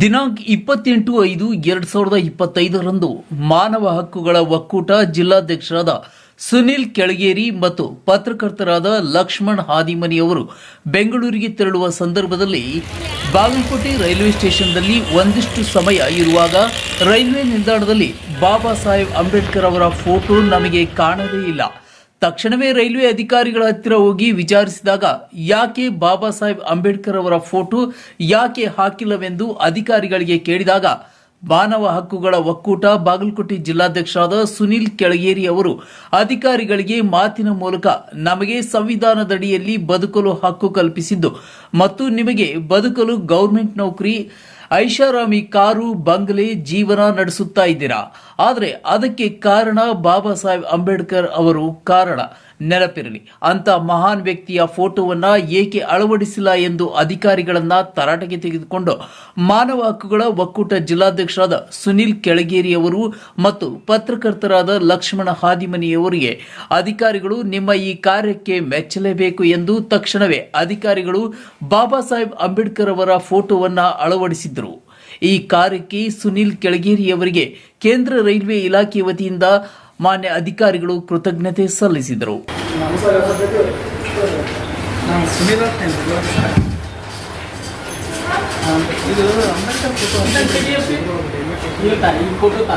ದಿನಾಂಕ ಇಪ್ಪತ್ತೆಂಟು ಐದು ಎರಡು ಸಾವಿರದ ಇಪ್ಪತ್ತೈದರಂದು ಮಾನವ ಹಕ್ಕುಗಳ ಒಕ್ಕೂಟ ಜಿಲ್ಲಾಧ್ಯಕ್ಷರಾದ ಸುನಿಲ್ ಕೆಳಗೇರಿ ಮತ್ತು ಪತ್ರಕರ್ತರಾದ ಲಕ್ಷ್ಮಣ್ ಹಾದಿಮನಿ ಅವರು ಬೆಂಗಳೂರಿಗೆ ತೆರಳುವ ಸಂದರ್ಭದಲ್ಲಿ ಬಾಗಲಕೋಟೆ ರೈಲ್ವೆ ಸ್ಟೇಷನ್ನಲ್ಲಿ ಒಂದಿಷ್ಟು ಸಮಯ ಇರುವಾಗ ರೈಲ್ವೆ ನಿಲ್ದಾಣದಲ್ಲಿ ಬಾಬಾ ಸಾಹೇಬ್ ಅಂಬೇಡ್ಕರ್ ಅವರ ಫೋಟೋ ನಮಗೆ ಕಾಣದೇ ಇಲ್ಲ. ತಕ್ಷಣವೇ ರೈಲ್ವೆ ಅಧಿಕಾರಿಗಳ ಹತ್ತಿರ ಹೋಗಿ ವಿಚಾರಿಸಿದಾಗ, ಯಾಕೆ ಬಾಬಾ ಸಾಹೇಬ್ ಅಂಬೇಡ್ಕರ್ ಅವರ ಫೋಟೋ ಯಾಕೆ ಹಾಕಿಲ್ಲವೆಂದು ಅಧಿಕಾರಿಗಳಿಗೆ ಕೇಳಿದಾಗ, ಮಾನವ ಹಕ್ಕುಗಳ ಒಕ್ಕೂಟ ಬಾಗಲಕೋಟೆ ಜಿಲ್ಲಾಧ್ಯಕ್ಷರಾದ ಸುನಿಲ್ ಕೆಳಗೇರಿ ಅವರು ಅಧಿಕಾರಿಗಳಿಗೆ ಮಾತಿನ ಮೂಲಕ ನಮಗೆ ಸಂವಿಧಾನದಡಿಯಲ್ಲಿ ಬದುಕಲು ಹಕ್ಕು ಕಲ್ಪಿಸಿದ್ದು ಮತ್ತು ನಿಮಗೆ ಬದುಕಲು ಗೌರ್ಮೆಂಟ್ ನೌಕರಿ ಐಷಾರಾಮಿ ಕಾರು ಬಂಗ್ಲೆ ಜೀವನ ನಡೆಸುತ್ತಾ ಇದ್ದೀರಾ? ಆದರೆ ಅದಕ್ಕೆ ಕಾರಣ ಬಾಬಾ ಸಾಹೇಬ್ ಅಂಬೇಡ್ಕರ್ ಅವರು ಕಾರಣ. ನೆನಪಿರಲಿ. ಅಂತ ಮಹಾನ್ ವ್ಯಕ್ತಿಯ ಫೋಟೋವನ್ನ ಏಕೆ ಅಳವಡಿಸಿಲ್ಲ ಎಂದು ಅಧಿಕಾರಿಗಳನ್ನ ತರಾಟೆಗೆ ತೆಗೆದುಕೊಂಡು ಮಾನವ ಹಕ್ಕುಗಳ ಒಕ್ಕೂಟ ಜಿಲ್ಲಾಧ್ಯಕ್ಷರಾದ ಸುನಿಲ್ ಕೆಳಗೇರಿ ಅವರು ಮತ್ತು ಪತ್ರಕರ್ತರಾದ ಲಕ್ಷ್ಮಣ ಹಾದಿಮನಿಯವರಿಗೆ ಅಧಿಕಾರಿಗಳು ನಿಮ್ಮ ಈ ಕಾರ್ಯಕ್ಕೆ ಮೆಚ್ಚಲೇಬೇಕು ಎಂದು ತಕ್ಷಣವೇ ಅಧಿಕಾರಿಗಳು ಬಾಬಾ ಸಾಹೇಬ್ ಅಂಬೇಡ್ಕರ್ ಅವರ ಫೋಟೋವನ್ನ ಅಳವಡಿಸಿದ್ರು ಈ ಕಾರ್ಯಕ್ಕೆ ಸುನಿಲ್ ಕೆಳಗೇರಿಯವರಿಗೆ ಕೇಂದ್ರ ರೈಲ್ವೆ ಇಲಾಖೆ ವತಿಯಿಂದ ಮಾನ್ಯ ಅಧಿಕಾರಿಗಳು ಕೃತಜ್ಞತೆ ಸಲ್ಲಿಸಿದರು. ಎರಡು ಸುನೀಲ್ ಅಂತ ಹೇಳಿದ್ರು. ಆ, ಇದು ಅಂಬೇಡ್ಕರ್ ಫೋಟೋ ಈ ಫೋಟೋ ತಾ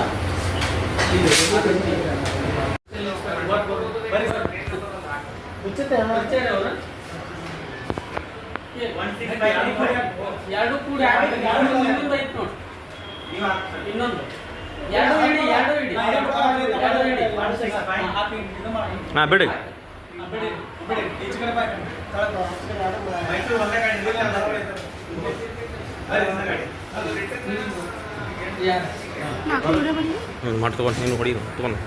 ಎರಡು ಕೂಡ ಎರಡು ಇನ್ನೊಂದು ಐತೆ ನೋಡಿ ಇನ್ನೊಂದು ಎರಡು ಇಡಿ ಎರಡು ಇಡಿ ಎರಡು ಇಡಿ ಹಾಂ ಬಿಡಿ. ಮಾಡಿ ತಗೊಂಡು ನೀನು ಹೊಡಿ ತೊಗೊಂಡು